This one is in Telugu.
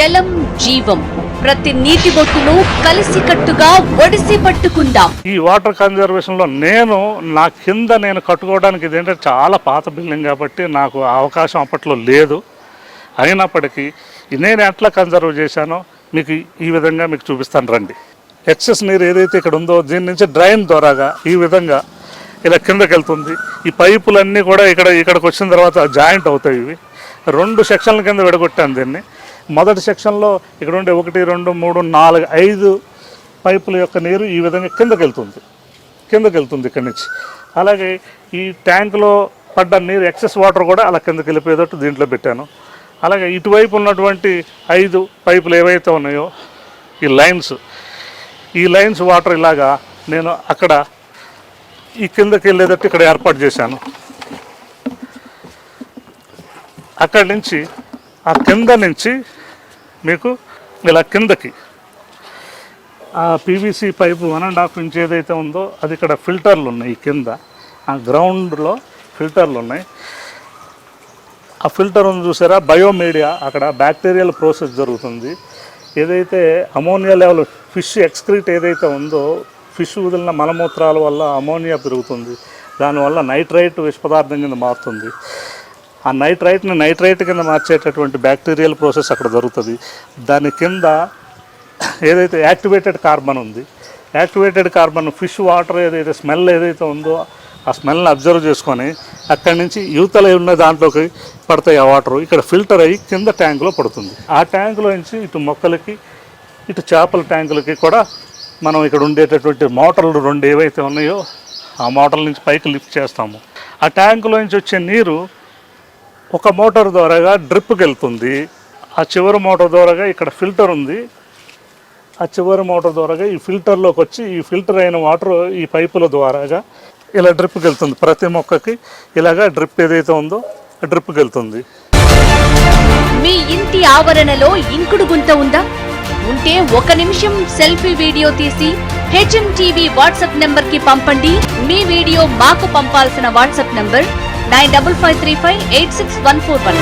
జలం జీవం. ప్రతి నీటి బొట్టును కలిసికట్టుగా ఒడిసి పట్టుకుందాం. ఈ వాటర్ కన్జర్వేషన్లో నేను నా కింద నేను కట్టుకోవడానికి ఇదేంటంటే చాలా పాత బిల్డింగ్ కాబట్టి నాకు అవకాశం అప్పట్లో లేదు. అయినప్పటికీ నేను ఎట్లా కన్జర్వ్ చేశానో మీకు ఈ విధంగా మీకు చూపిస్తాను రండి. ఎక్సెస్ నీరు ఏదైతే ఇక్కడ ఉందో దీని నుంచి డ్రైన్ ద్వారాగా ఈ విధంగా ఇలా కిందకి వెళ్తుంది. ఈ పైపులన్నీ కూడా ఇక్కడ ఇక్కడికి వచ్చిన తర్వాత జాయింట్ అవుతాయి ఇవి. రెండు సెక్షన్ల కింద విడగొట్టాను దీన్ని. మొదటి సెక్షన్లో ఇక్కడ ఉండే ఒకటి రెండు మూడు నాలుగు ఐదు పైపుల యొక్క నీరు ఈ విధంగా కిందకి వెళ్తుంది కిందకి వెళ్తుంది ఇక్కడి నుంచి. అలాగే ఈ ట్యాంకులో పడ్డ నీరు ఎక్సెస్ వాటర్ కూడా అలా కిందకి వెళ్ళిపోయేటట్టు దీంట్లో పెట్టాను. అలాగే ఇటువైపు ఉన్నటువంటి ఐదు పైపులు ఏవైతే ఉన్నాయో ఈ లైన్స్ ఈ లైన్స్ వాటర్ ఇలాగా నేను అక్కడ ఈ కిందకి వెళ్ళేటట్టు ఇక్కడ ఏర్పాటు చేశాను. అక్కడి నుంచి ఆ కింద నుంచి మీకు ఇలా కిందకి. ఆ PVC pipe one and half inch ఏదైతే ఉందో అది ఇక్కడ ఫిల్టర్లు ఉన్నాయి కింద. ఆ గ్రౌండ్లో ఫిల్టర్లు ఉన్నాయి. ఆ ఫిల్టర్ ఉంది చూసారా? బయోమీడియా అక్కడ బ్యాక్టీరియల్ ప్రాసెస్ జరుగుతుంది. ఏదైతే అమోనియా లెవెల్ ఫిష్ ఎక్స్క్రీట్ ఏదైతే ఉందో ఫిష్ వదిలిన మలమూత్రాల వల్ల అమోనియా పెరుగుతుంది. దానివల్ల నైట్రైట్ విష పదార్థం కింద మారుతుంది. ఆ నైట్రైట్ని నైట్రైట్ కింద మార్చేటటువంటి బ్యాక్టీరియల్ ప్రాసెస్ అక్కడ జరుగుతుంది. దాని కింద ఏదైతే యాక్టివేటెడ్ కార్బన్ ఉంది యాక్టివేటెడ్ కార్బన్ ఫిష్ వాటర్ ఏదైతే స్మెల్ ఏదైతే ఉందో ఆ స్మెల్ని అబ్జర్వ్ చేసుకొని అక్కడి నుంచి యువతల ఉన్న దాంట్లోకి పడతాయి ఆ వాటర్. ఇక్కడ ఫిల్టర్ అయ్యి కింద ట్యాంకులో పడుతుంది. ఆ ట్యాంకులో నుంచి ఇటు మొక్కలకి ఇటు చేపల ట్యాంకులకి కూడా మనం ఇక్కడ ఉండేటటువంటి మోటార్లు రెండు ఏవైతే ఉన్నాయో ఆ మోటార్ల నుంచి పైకి లిఫ్ట్ చేస్తాము. ఆ ట్యాంకులో నుంచి వచ్చే నీరు ఒక మోటార్ ద్వారాగా డ్రిప్కి వెళ్తుంది ఆ చివరి మోటార్ ద్వారాగా ఇక్కడ ఫిల్టర్ ఉంది. ఆ చివరి మోటార్ ద్వారాగా ఈ ఫిల్టర్లోకి వచ్చి ఈ ఫిల్టర్ అయిన వాటర్ ఈ పైపుల ద్వారాగా ఇలా డ్రిప్కి వెళ్తుంది ప్రతి మొక్కకి ఇలాగా డ్రిప్ ఏదైతే ఉందో ఆ డ్రిప్కి వెళ్తుంది మీ ఇంటి ఆవరణలో ఇంకుడు గుంత ఉందా? ఉంటే ఒక నిమిషం సెల్ఫీ వీడియో తీసి హెచ్ఎం టీవీ వాట్సాప్ నంబర్కి పంపండి. మీ వీడియో మాకు పంపాల్సిన WhatsApp number nine double five three five eight six one four one.